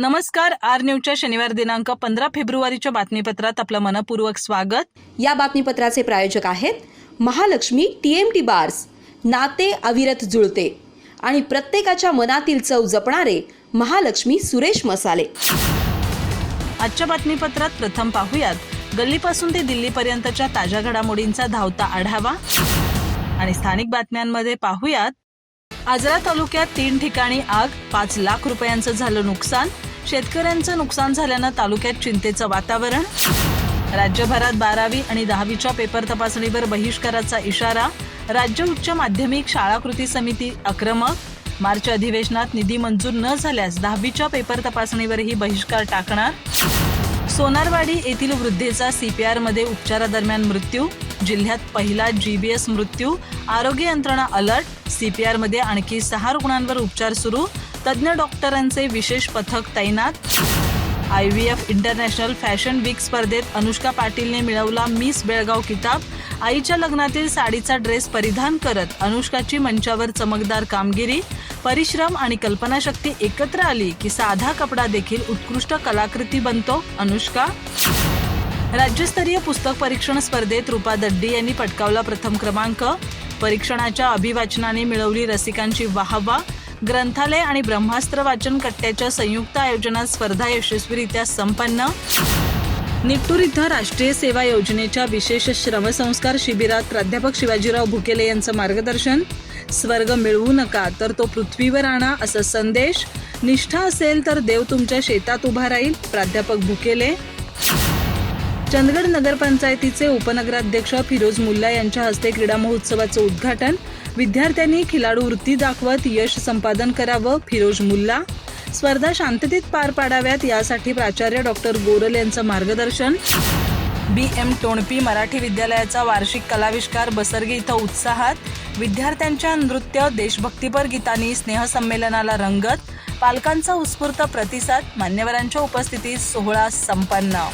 नमस्कार आर न्यूजच्या शनिवार दिनांक पंधरा फेब्रुवारीच्या बातमीपत्रात आपलं मनपूर्वक स्वागत. या बातमीपत्राचे प्रायोजक आहेत Mahalaxmi T M T bars नाते अविरत जुळते आणि प्रत्येकाच्या मनातील चव जपणारे महालक्ष्मी सुरेश मसाले. आजच्या बातमीपत्रात प्रथम पाहूयात गल्लीपासून ते दिल्लीपर्यंतच्या ताज्या घडामोडींचा धावता आढावा. आणि स्थानिक बातम्यांमध्ये पाहूयात आजरा तालुक्यात तीन ठिकाणी आग पाच लाख रुपयांचं झालं नुकसान शेतकऱ्यांचं नुकसान झाल्यानं तालुक्यात चिंतेचं वातावरण. राज्यभरात बारावी आणि दहावीच्या पेपर तपासणीवर बहिष्काराचा इशारा. राज्य उच्च माध्यमिक शाळा कृती समिती आक्रमक. मार्च अधिवेशनात निधी मंजूर न झाल्यास दहावीच्या पेपर तपासणीवरही बहिष्कार टाकणार. सोनारवाडी येथील वृद्धेचा सीपीआरमध्ये उपचारादरम्यान मृत्यू. जिल्ह्यात पहिला जीबीएस मृत्यू. आरोग्य यंत्रणा अलर्ट. सीपीआरमध्ये आणखी सहा रुग्णांवर उपचार सुरू. तज्ज्ञ डॉक्टरांचे विशेष पथक तैनात. I V F international fashion week स्पर्धेत अनुष्का पाटीलने मिळवला मिस बेळगाव किताब. आईच्या लग्नातील साडीचा ड्रेस परिधान करत अनुष्काची मंचावर चमकदार कामगिरी परिश्रम आणि कल्पनाशक्ती एकत्र आली की साधा कपडा देखील उत्कृष्ट कलाकृती बनतो अनुष्का. राज्यस्तरीय पुस्तक परीक्षण स्पर्धेत रुपा दड्डी यांनी पटकावला प्रथम क्रमांक. परीक्षणाच्या अभिवाचनाने मिळवली रसिकांची वाहवा. ग्रंथालय आणि ब्रह्मास्त्र वाचन कट्ट्याच्या संयुक्त आयोजनात स्पर्धा यशस्वीरित्या संपन्न. निट्टूर इथं राष्ट्रीय सेवा योजनेच्या विशेष श्रमसंस्कार शिबिरात प्राध्यापक शिवाजीराव भुकेले यांचं मार्गदर्शन. स्वर्ग मिळवू नका तर तो पृथ्वीवर आणा असा संदेश. निष्ठा असेल तर देव तुमच्या शेतात उभा राहील प्राध्यापक भुकेले. चंदगड नगरपंचायतीचे उपनगराध्यक्ष फिरोज मुल्ला यांच्या हस्ते क्रीडा महोत्सवाचं उद्घाटन. विद्यार्थ्यांनी खिलाडू वृत्ती दाखवत यश संपादन करावं फिरोज मुल्ला. स्पर्धा शांततेत पार पाडाव्यात यासाठी प्राचार्य डॉक्टर गोरल यांचं मार्गदर्शन. बी एम टोणपी मराठी विद्यालयाचा वार्षिक कलाविष्कार बसरगे इथं उत्साहात. विद्यार्थ्यांच्या नृत्य देशभक्तीपर गीतांनी स्नेहसंमेलनाला रंगत. पालकांचा उत्स्फूर्त प्रतिसाद मान्यवरांच्या उपस्थितीत सोहळा संपन्न.